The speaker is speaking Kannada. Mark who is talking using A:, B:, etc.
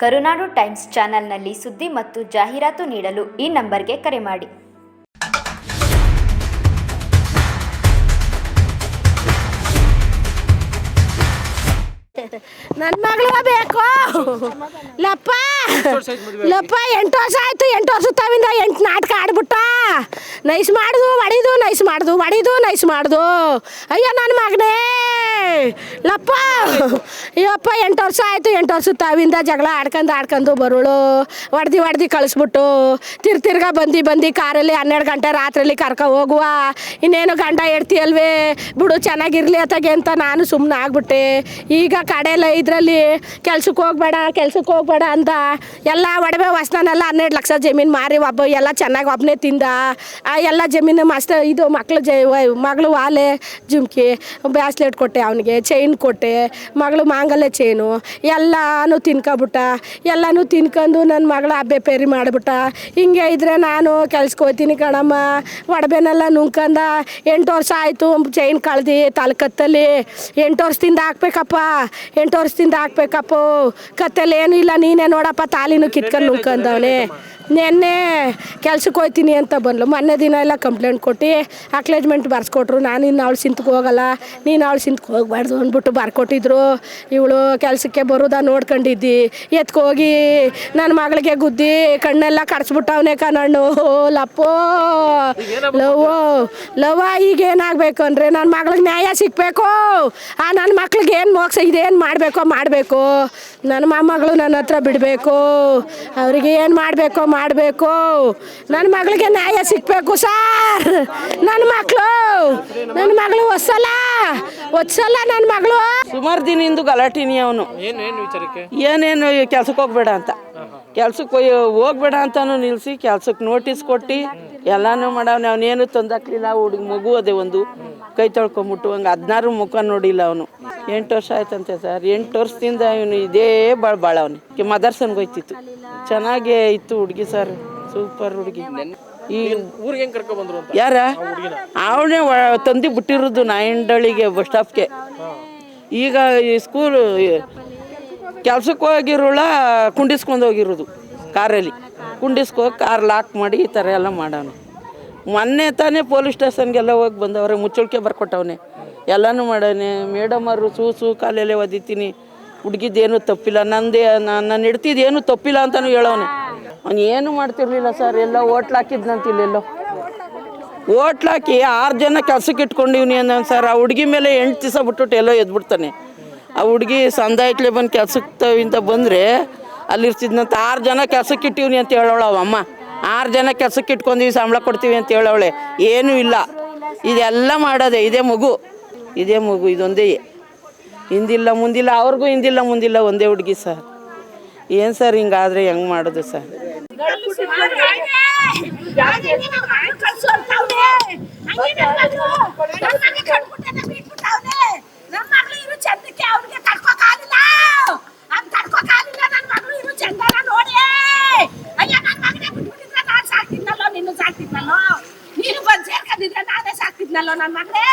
A: ಕರುನಾಡು ಟೈಮ್ಸ್ ಚಾನೆಲ್ನಲ್ಲಿ ಸುದ್ದಿ ಮತ್ತು ಜಾಹೀರಾತು ನೀಡಲು ಈ ನಂಬರ್ಗೆ ಕರೆ ಮಾಡಿ.
B: ನನ್ನ ಮಗಳು ಬೇಕು. ಲಪ್ಪ. ಲಪ್ಪ ಎಂಟು ವರ್ಷ ಆಯ್ತು ಎಂಟು ವರ್ಷ ತಾವಿಂದ ಎಂಟು ನಾಟಕ ಆಡ್ಬಿಟ್ಟ. ನೈಸ್ ಮಾಡ್ದು ಒಡಿದು ನೈಸ್ ಮಾಡ್ದು ಒಡಿದು ನೈಸ್ ಮಾಡ್ದು. ಅಯ್ಯೋ ನನ್ನ ಮಗನೇ. ಲಪ್ಪ. ಅಯ್ಯಪ್ಪ, ಎಂಟು ವರ್ಷ ಆಯಿತು, ಎಂಟು ವರ್ಷ ತಾವಿಂದ ಜಗಳ ಆಡ್ಕೊಂಡು ಆಡ್ಕೊಂಡು ಬರೋಳು. ಒಡ್ದು ಒಡ್ದು ಕಳಿಸ್ಬಿಟ್ಟು ತಿರ್ ತಿರ್ಗಾ ಬಂದು ಬಂದು ಕಾರಲ್ಲಿ ಹನ್ನೆರಡು ಗಂಟೆ ರಾತ್ರಿಯಲ್ಲಿ ಕರ್ಕೊ ಹೋಗುವ. ಇನ್ನೇನು ಗಂಡ ಅಲ್ವೇ? ಬಿಡು, ಚೆನ್ನಾಗಿರ್ಲಿ ಅತ್ತಾಗೆ ಅಂತ ನಾನು ಸುಮ್ಮನೆ ಆಗ್ಬಿಟ್ಟೆ. ಈಗ ಕಡೆಯಲ್ಲ ಇದರಲ್ಲಿ ಕೆಲ್ಸಕ್ಕೆ ಹೋಗ್ಬೇಡ ಕೆಲ್ಸಕ್ಕೆ ಹೋಗ್ಬೇಡ ಅಂತ ಎಲ್ಲ ಒಡವೆ ವಸ್ತಾನೆಲ್ಲ ಹನ್ನೆರಡು ಲಕ್ಷ ಜಮೀನು ಮಾರಿ ಒಬ್ಬ ಎಲ್ಲ ಚೆನ್ನಾಗಿ ಒಬ್ಬನೇ ತಿಂದ. ಎಲ್ಲ ಜಮೀನು ಮಾಸ್ಟರ್ ಇದು ಮಕ್ಳು ಜ ಮಗಳು ವಾಲೆ ಜುಮ್ಕಿ, ಬ್ಯಾಸ್ಲೆಟ್ ಕೊಟ್ಟೆ ಅವನಿಗೆ ಚೈನ್ ಕೊಟ್ಟೆ, ಮಗಳು ಮಾಂಗಲ್ಯ ಚೈನು ಎಲ್ಲನೂ ತಿನ್ಕೊಬಿಟ್ಟ, ಎಲ್ಲನೂ ತಿನ್ಕೊಂಡು ನನ್ನ ಮಗಳ ಹಬ್ಬೆ ಪೇರಿ ಮಾಡಿಬಿಟ್ಟ. ಹಿಂಗೆ ಇದ್ರೆ ನಾನು ಕೆಲ್ಸಕ್ಕೆ ಹೋಗ್ತೀನಿ ಕಣಮ್ಮ. ಒಡಬೇನೆಲ್ಲ ನುಂಕಂದ ಎಂಟು ವರ್ಷ ಆಯಿತು ಚೈನ್ ಕಳ್ದು ತಾಲೂಕತ್ತಲ್ಲಿ. ಎಂಟು ವರ್ಷದಿಂದ ಹಾಕ್ಬೇಕಪ್ಪ, ಎಂಟು ವರ್ಷದಿಂದ ಹಾಕ್ಬೇಕಪ್ಪ. ಕತ್ತಲ್ಲಿ ಏನೂ ಇಲ್ಲ, ನೀನೇ ನೋಡಪ್ಪ ತಾಲಿನೂ ಕಿತ್ಕೊಂಡು ನುಂಕಂದವನೇ ನೆನ್ನೆ ಕೆಲ್ಸಕ್ಕೆ ಹೋಗ್ತೀನಿ ಅಂತ ಬಂದ್ಲು. ಮೊನ್ನೆ ದಿನ ಎಲ್ಲ ಕಂಪ್ಲೇಂಟ್ ಕೊಟ್ಟು ಅಕ್ಲೇಜ್ಮೆಂಟ್ ಬರ್ಸ್ಕೊಟ್ರು ನಾನು ಇನ್ನು ಅವಳು ಸಿಂತಕ್ಕೆ ಹೋಗಲ್ಲ ನೀನು ಅವಳು ಸಿಂತಕ್ಕೆ ಹೋಗ್ಬಾರ್ದು ಅಂದ್ಬಿಟ್ಟು ಬರ್ಕೊಟ್ಟಿದ್ರು. ಇವಳು ಕೆಲಸಕ್ಕೆ ಬರೋದ ನೋಡ್ಕೊಂಡಿದ್ದಿ. ಎತ್ಕೋಗಿ ನನ್ನ ಮಗಳಿಗೆ ಗುದ್ದಿ ಕಣ್ಣೆಲ್ಲ ಕಡ್ಸ್ಬಿಟ್ಟವನೆ ಕಣ್ಣು ಲಪ್ಪೋ. ಲವ್ವೋ ಲವ್ವ ಈಗ ಏನಾಗಬೇಕು ಅಂದರೆ ನನ್ನ ಮಗಳಿಗೆ ನ್ಯಾಯ ಸಿಗಬೇಕು. ಆ ನನ್ನ ಮಕ್ಳಿಗೆ ಏನು ಮೋಕ್ಷ ಇದೇನು ಮಾಡಬೇಕೋ ಮಾಡಬೇಕು. ನನ್ನ ಮೊಮ್ಮಗಳು ನನ್ನ ಹತ್ರ ಬಿಡಬೇಕು. ಅವರಿಗೆ ಏನು ಮಾಡಬೇಕೋ ಮಾಡಬೇಕು. ನನ್ನ ಮಗಳಿಗೆ ನ್ಯಾಯ ಸಿಗಬೇಕು ಸಾರ್ ನನ್ನ ಮಕ್ಕಳು ನನ್ನ ಮಗಳು ಹೊಸಲ್ಲ ಹೊಸಲ್ಲ ನನ್ನ ಮಗಳು.
C: ಸುಮಾರು ದಿನದಿಂದ ಗಲಾಟಿನಿ ಅವನು. ಏನೇನು ಕೆಲ್ಸಕ್ಕೆ ಹೋಗ್ಬೇಡ ಅಂತ. ಕೆಲ್ಸಕ್ಕೆ ಹೋಯ್ ಹೋಗ್ಬೇಡ ಅಂತಾನು ನಿಲ್ಲಿಸಿ ಕೆಲ್ಸಕ್ಕೆ ನೋಟಿಸ್ ಕೊಟ್ಟು ಎಲ್ಲಾನು ಮಾಡವ್ನೆ. ಅವನೇನು ತೊಂದಾಕ್ಲಿಲ್ಲ ಹುಡುಗ ಮಗು ಅದೇ ಒಂದು. ಕೈ ತೊಳ್ಕೊಂಬಿಟ್ಟು ಹಂಗೆ ಹದಿನಾರು ಮುಖ ನೋಡಿಲ್ಲ ಅವನು. ಎಂಟು ವರ್ಷ ಆಯ್ತಂತೆ ಸರ್. ಎಂಟು ವರ್ಷದಿಂದ ಇವನು ಇದೇ ಭಾಳ ಭಾಳ ಅವನು. ಮದರ್ಸನ್ಗೆ ಹೋಯ್ತಿತ್ತು. ಚೆನ್ನಾಗೇ ಇತ್ತು ಹುಡುಗಿ ಸರ್. ಸೂಪರ್ ಹುಡುಗಿ. ಈ
D: ಊರಿಗೆ ಹೆಂಗ್ ಕರ್ಕೊ ಬಂದ್ರು ಅಂತ?
C: ಯಾರ? ಅವನೇ ತಂದಿ ಬಿಟ್ಟಿರೋದು ನಾಯಂಡಳಿಗೆ ಬಸ್ ಸ್ಟಾಪ್ಗೆ ಈಗ ಈ ಸ್ಕೂಲ್ ಕೆಲ್ಸಕ್ಕೆ ಹೋಗಿರೋಳ ಕುಂಡಿಸ್ಕೊಂಡು ಹೋಗಿರೋದು ಕಾರಲ್ಲಿ. ಕುಂಡಿಸ್ಕೊ ಕಾರ್ ಲಾಕ್ ಮಾಡಿ ಈ ಥರ ಎಲ್ಲ ಮಾಡೋಣ ಮೊನ್ನೆ ತಾನೇ ಪೊಲೀಸ್ ಸ್ಟೇಷನ್ಗೆಲ್ಲ ಹೋಗಿ ಬಂದವ್ರೆ ಮುಚ್ಚಳಿಕೆ ಬರ್ಕೊಟ್ಟವನೆ. ಎಲ್ಲನೂ ಮಾಡವನೆ. ಸೂ ಸೂ ಕಾಲೆಲ್ಲೇ ಒದಿತೀನಿ. ಹುಡುಗಿದ್ದೇನು ತಪ್ಪಿಲ್ಲ. ನಂದೇ ನನ್ನ ಹಿಡ್ತಿದ್ದೇನು ತಪ್ಪಿಲ್ಲ ಅಂತಲೂ ಹೇಳವನೆ. ಅವ್ನು ಏನು ಮಾಡ್ತಿರ್ಲಿಲ್ಲ ಸರ್? ಎಲ್ಲ ಓಟ್ಲ್ ಹಾಕಿದ್ನಂತ ಇಲ್ಲೆಲ್ಲೋ. ಹಾಕಿ ಆರು ಜನ ಕೆಲ್ಸಕ್ಕೆ ಇಟ್ಕೊಂಡಿವ್ನಿ ಅಂದ ಸರ್. ಆ ಹುಡುಗಿ ಮೇಲೆ ಎಂಟು ದಿವಸ ಬಿಟ್ಬಿಟ್ಟು ಎಲ್ಲೋ ಎದ್ಬಿಡ್ತಾನೆ. ಆ ಹುಡುಗಿ ಸಂದಾಯಕ್ಲೆ ಬಂದು ಕೆಲ್ಸಕ್ಕೆ ಇಂತ ಬಂದರೆ ಅಲ್ಲಿರ್ತಿದ್ನಂತ. ಆರು ಜನ ಕೆಲ್ಸಕ್ಕೆ ಇಟ್ಟಿವ್ನಿ ಅಂತ ಹೇಳೋಳು ಅಮ್ಮ. ಆರು ಜನ ಕೆಲ್ಸಕ್ಕೆ ಇಟ್ಕೊಂಡಿವಿ, ಸಂಬಳ ಕೊಡ್ತೀವಿ ಅಂತ ಹೇಳೋಳೆ ಏನೂ ಇಲ್ಲ. ಇದೆಲ್ಲ ಮಾಡೋದೆ, ಇದೇ ಮಗು. ಇದೇ ಮಗು, ಇದೊಂದೇ. ಹಿಂದಿಲ್ಲ, ಮುಂದಿಲ್ಲ, ಅವ್ರಿಗೂ ಹಿಂದಿಲ್ಲ, ಮುಂದಿಲ್ಲ, ಒಂದೇ ಹುಡುಗಿ ಸರ್. ಏನು ಸರ್ ಹಿಂಗಾದರೆ ಹೆಂಗೆ ಮಾಡೋದು ಸರ್?
B: ನೀನು ಬಂದು ಸೇರ್ಕೊಂಡಿದ್ರೆ ನಾನೇ ಸಾಕ್ತಿದ್ನಲ್ಲೋ ನನ್ನ ಮಗಳೇ